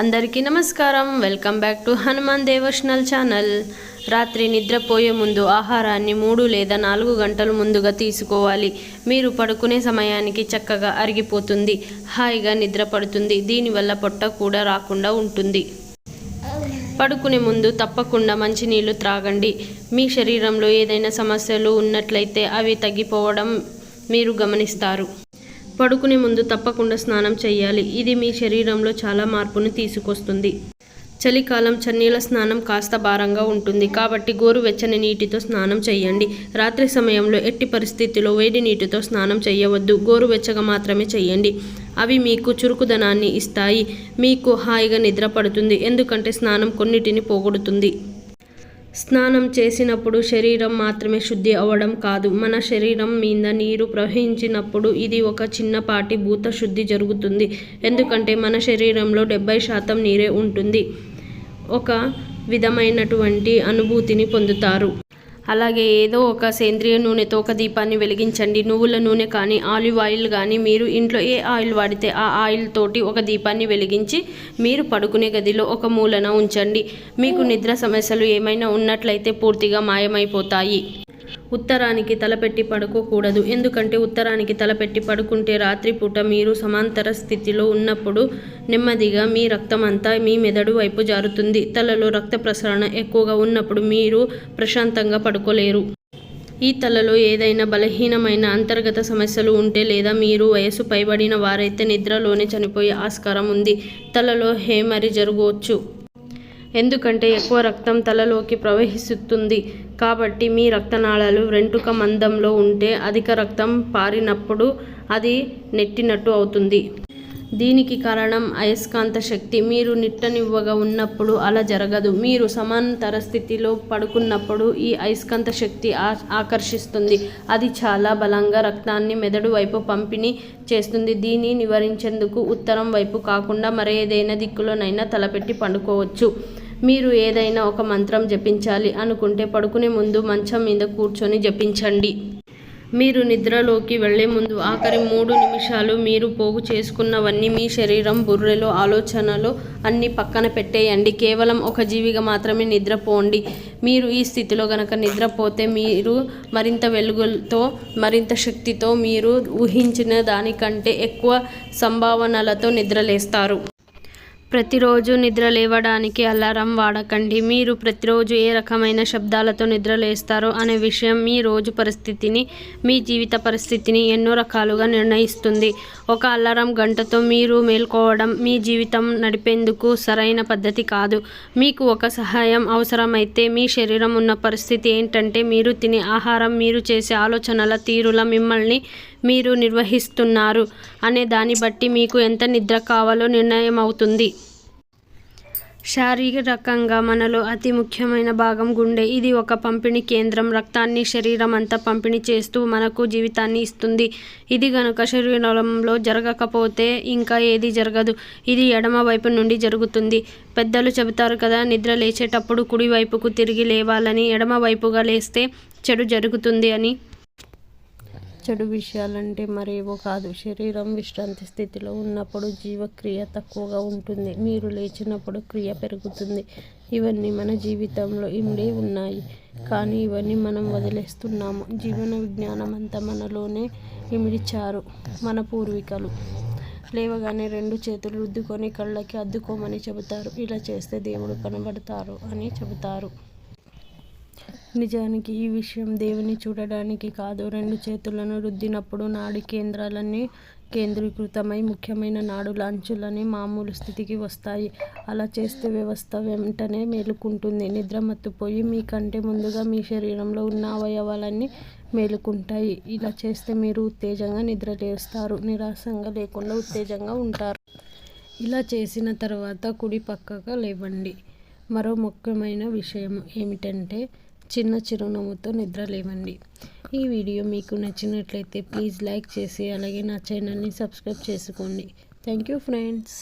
అందరికీ నమస్కారం. Welcome back to Hanuman devotional channel. రాత్రి నిద్రపోయే ముందు ఆహారాన్ని మూడు లేదా నాలుగు గంటలు ముందుగా తీసుకోవాలి. మీరు పడుకునే సమయానికి చక్కగా అరిగిపోతుంది. హాయిగా నిద్ర పడుతుంది. దీనివల్ల పొట్ట కూడా రాకుండా ఉంటుంది. పడుకునే ముందు తప్పకుండా మంచినీళ్ళు త్రాగండి. మీ శరీరంలో ఏదైనా సమస్యలు ఉన్నట్లయితే అవి తగ్గిపోవడం మీరు గమనిస్తారు. పడుకునే ముందు తప్పకుండా స్నానం చేయాలి ఇది మీ శరీరంలో చాలా మార్పును తీసుకొస్తుంది. చలికాలం చన్నీల స్నానం కాస్త భారంగా ఉంటుంది. కాబట్టి గోరువెచ్చని నీటితో స్నానం చేయండి రాత్రి సమయంలో ఎట్టి పరిస్థితిలో వేడి నీటితో స్నానం చేయవద్దు గోరువెచ్చగా మాత్రమే చేయండి అవి మీకు చురుకుదనాన్ని ఇస్తాయి. మీకు హాయిగా నిద్ర పడుతుంది. ఎందుకంటే స్నానం కొన్నిటిని పోగొడుతుంది. స్నానం చేసినప్పుడు శరీరం మాత్రమే శుద్ధి అవ్వడం కాదు. మన శరీరం మీద నీరు ప్రవహించినప్పుడు ఇది ఒక చిన్నపాటి భూత శుద్ధి జరుగుతుంది. ఎందుకంటే మన శరీరంలో డెబ్బై శాతం నీరే ఉంటుంది. ఒక విధమైనటువంటి అనుభూతిని పొందుతారు. అలాగే ఏదో ఒక సేంద్రియ నూనెతో ఒక దీపాన్ని వెలిగించండి. నువ్వుల నూనె కానీ ఆలివ్ ఆయిల్ కానీ మీరు ఇంట్లో ఏ ఆయిల్ వాడితే ఆ ఆయిల్ తోటి ఒక దీపాన్ని వెలిగించి మీరు పడుకునే గదిలో ఒక మూలన ఉంచండి. మీకు నిద్ర సమస్యలు ఏమైనా ఉన్నట్లయితే పూర్తిగా మాయమైపోతాయి. ఉత్తరానికి తలపెట్టి పడుకోకూడదు. ఎందుకంటే ఉత్తరానికి తలపెట్టి పడుకుంటే రాత్రిపూట మీరు సమాంతర స్థితిలో ఉన్నప్పుడు నెమ్మదిగా మీ రక్తం అంతా మీ మెదడు వైపు జారుతుంది. తలలో రక్త ప్రసరణ ఎక్కువగా ఉన్నప్పుడు మీరు ప్రశాంతంగా పడుకోలేరు. ఈ తలలో ఏదైనా బలహీనమైన అంతర్గత సమస్యలు ఉంటే లేదా మీరు వయసు పైబడిన వారైతే నిద్రలోనే చనిపోయే ఆస్కారం ఉంది. తలలో హేమరి జరగవచ్చు. ఎందుకంటే ఎక్కువ రక్తం తలలోకి ప్రవహిస్తుంది. కాబట్టి మీ రక్తనాళాలు వెంట్రుక మందంలో ఉంటే అధిక రక్తం పారినప్పుడు అది నెట్టినట్టు అవుతుంది. దీనికి కారణం అయస్కాంత శక్తి. మీరు నిట్టనివ్వగా ఉన్నప్పుడు అలా జరగదు. మీరు సమాంతర స్థితిలో పడుకున్నప్పుడు ఈ అయస్కాంత శక్తి ఆకర్షిస్తుంది. అది చాలా బలంగా రక్తాన్ని మెదడు వైపు పంపిణీ చేస్తుంది. దీన్ని నివారించేందుకు ఉత్తరం వైపు కాకుండా మరేదైనా దిక్కులోనైనా తలపెట్టి పండుకోవచ్చు. మీరు ఏదైనా ఒక మంత్రం జపించాలి అనుకుంటే పడుకునే ముందు మంచం మీద కూర్చొని జపించండి. మీరు నిద్రలోకి వెళ్ళే ముందు ఆఖరి మూడు నిమిషాలు మీరు పోగు చేసుకున్నవన్నీ మీ శరీరం బుర్రెలో ఆలోచనలు అన్నీ పక్కన పెట్టేయండి. కేవలం ఒక జీవిగా మాత్రమే నిద్రపోండి. మీరు ఈ స్థితిలో గనక నిద్రపోతే మీరు మరింత వెలుగులతో మరింత శక్తితో మీరు ఊహించిన దానికంటే ఎక్కువ సంభావనలతో నిద్రలేస్తారు. ప్రతిరోజు నిద్ర లేవడానికి అలారం వాడకండి. మీరు ప్రతిరోజు ఏ రకమైన శబ్దాలతో నిద్రలేస్తారో అనే విషయం మీ రోజు పరిస్థితిని మీ జీవిత పరిస్థితిని ఎన్నో రకాలుగా నిర్ణయిస్తుంది. ఒక అలారం గంటతో మీరు మేల్కోవడం మీ జీవితం నడిపేందుకు సరైన పద్ధతి కాదు. మీకు ఒక సహాయం అవసరమైతే మీ శరీరం ఉన్న పరిస్థితి ఏంటంటే మీరు తినే ఆహారం మీరు చేసే ఆలోచనల తీరుల మిమ్మల్ని మీరు నిర్వహిస్తున్నారు అనే దాన్ని బట్టి మీకు ఎంత నిద్ర కావాలో నిర్ణయం అవుతుంది శారీరకంగా మనలో అతి ముఖ్యమైన భాగం గుండె. ఇది ఒక పంపిణీ కేంద్రం. రక్తాన్ని శరీరం అంతా పంపిణీ చేస్తూ మనకు జీవితాన్ని ఇస్తుంది. ఇది గనుక శరీరంలో జరగకపోతే ఇంకా ఏది జరగదు. ఇది ఎడమ వైపు నుండి జరుగుతుంది. పెద్దలు చెబుతారు కదా నిద్ర లేచేటప్పుడు కుడి వైపుకు తిరిగి లేవాలని ఎడమ వైపుగా లేస్తే చెడు జరుగుతుంది అని. చెడు విషయాలంటే మరేవో కాదు. శరీరం విశ్రాంతి స్థితిలో ఉన్నప్పుడు జీవక్రియ తక్కువగా ఉంటుంది. మీరు లేచినప్పుడు క్రియ పెరుగుతుంది. ఇవన్నీ మన జీవితంలో ఇమిడి ఉన్నాయి. కానీ ఇవన్నీ మనం వదిలేస్తున్నాము. జీవన విజ్ఞానం అంతా మనలోనే ఇమిడిచారు మన పూర్వీకులు. లేవగానే రెండు చేతులు రుద్దుకొని కళ్ళకి అద్దుకోమని చెబుతారు. ఇలా చేస్తే దేవుడు కనబడతారు అని చెబుతారు. నిజానికి ఈ విషయం దేవుని చూడడానికి కాదు. రెండు చేతులను రుద్దినప్పుడు నాడి కేంద్రాలన్నీ కేంద్రీకృతమై ముఖ్యమైన నాడుల అంచులని మామూలు స్థితికి వస్తాయి. అలా చేస్తే వ్యవస్థ వెంటనే మేలుకుంటుంది. నిద్రమత్తుపోయి మీకంటే ముందుగా మీ శరీరంలో ఉన్న అవయవాలన్నీ మేలుకుంటాయి. ఇలా చేస్తే మీరు ఉత్తేజంగా నిద్ర లేస్తారు. నిరాశంగా లేకుండా ఉత్తేజంగా ఉంటారు. ఇలా చేసిన తర్వాత కుడి పక్కగా లేవండి. మరో ముఖ్యమైన విషయం ఏమిటంటే చిన్న చిరునవ్వుతో నిద్ర లేవండి ఈ వీడియో మీకు నచ్చినట్లయితే ప్లీజ్ లైక్ చేసి అలాగే నా ఛానల్ని సబ్స్క్రైబ్ చేసుకోండి. Thank you friends.